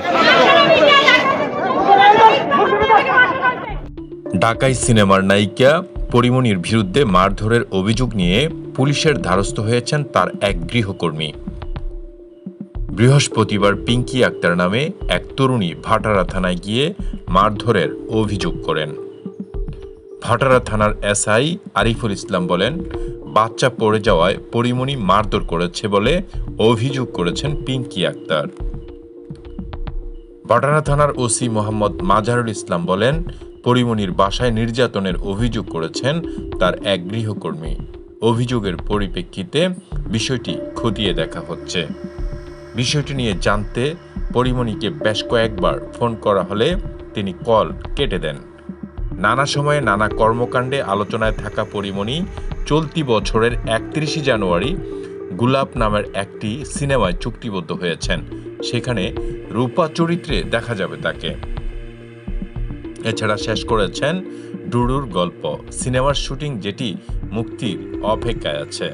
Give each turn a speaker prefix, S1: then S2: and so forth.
S1: হচ্ছে
S2: ঢাকাই সিনেমার নায়িকা পরিমণির বিরুদ্ধে মারধরের অভিযোগ নিয়ে পুলিশের ধারস্থ হয়েছেন তার এক গৃহকর্মী। বৃহস্পতিবার পিঙ্কি আক্তার নামে এক তরুণী ভাটারা থানায় গিয়ে মারধরের অভিযোগ করেন। ভাটারা থানার এসআই আরিফুল ইসলাম বলেন, বাচ্চা পড়ে যাওয়ায় পরিমণি মারধর করেছে বলে অভিযোগ করেছেন পিঙ্কি আক্তার। পাটানা থানার ওসি মোহাম্মদ মাজারুল ইসলাম বলেন পরিমণির বাসায় নির্যাতনের অভিযোগ করেছেন তার এক গৃহকর্মী। অভিযোগের পরিপ্রেক্ষিতে বিষয়টি খতিয়ে দেখা হচ্ছে। বিষয়টি নিয়ে জানতে পরিমণিকে বেশ কয়েকবার ফোন করা হলে তিনি কল কেটে দেন। নানা সময়ে নানা কর্মকাণ্ডে আলোচনায় থাকা পরিমণি চলতি বছরের একত্রিশে জানুয়ারি গুলাব নামের একটি সিনেমায় চুক্তিবদ্ধ হয়েছেন। সেখানে রূপা চরিত্রে দেখা যাবে তাকে। এছাড়া শেষ করেছেন ডুডুর গল্প। সিনেমার শুটিং যেটি মুক্তির অপেক্ষায় আছে।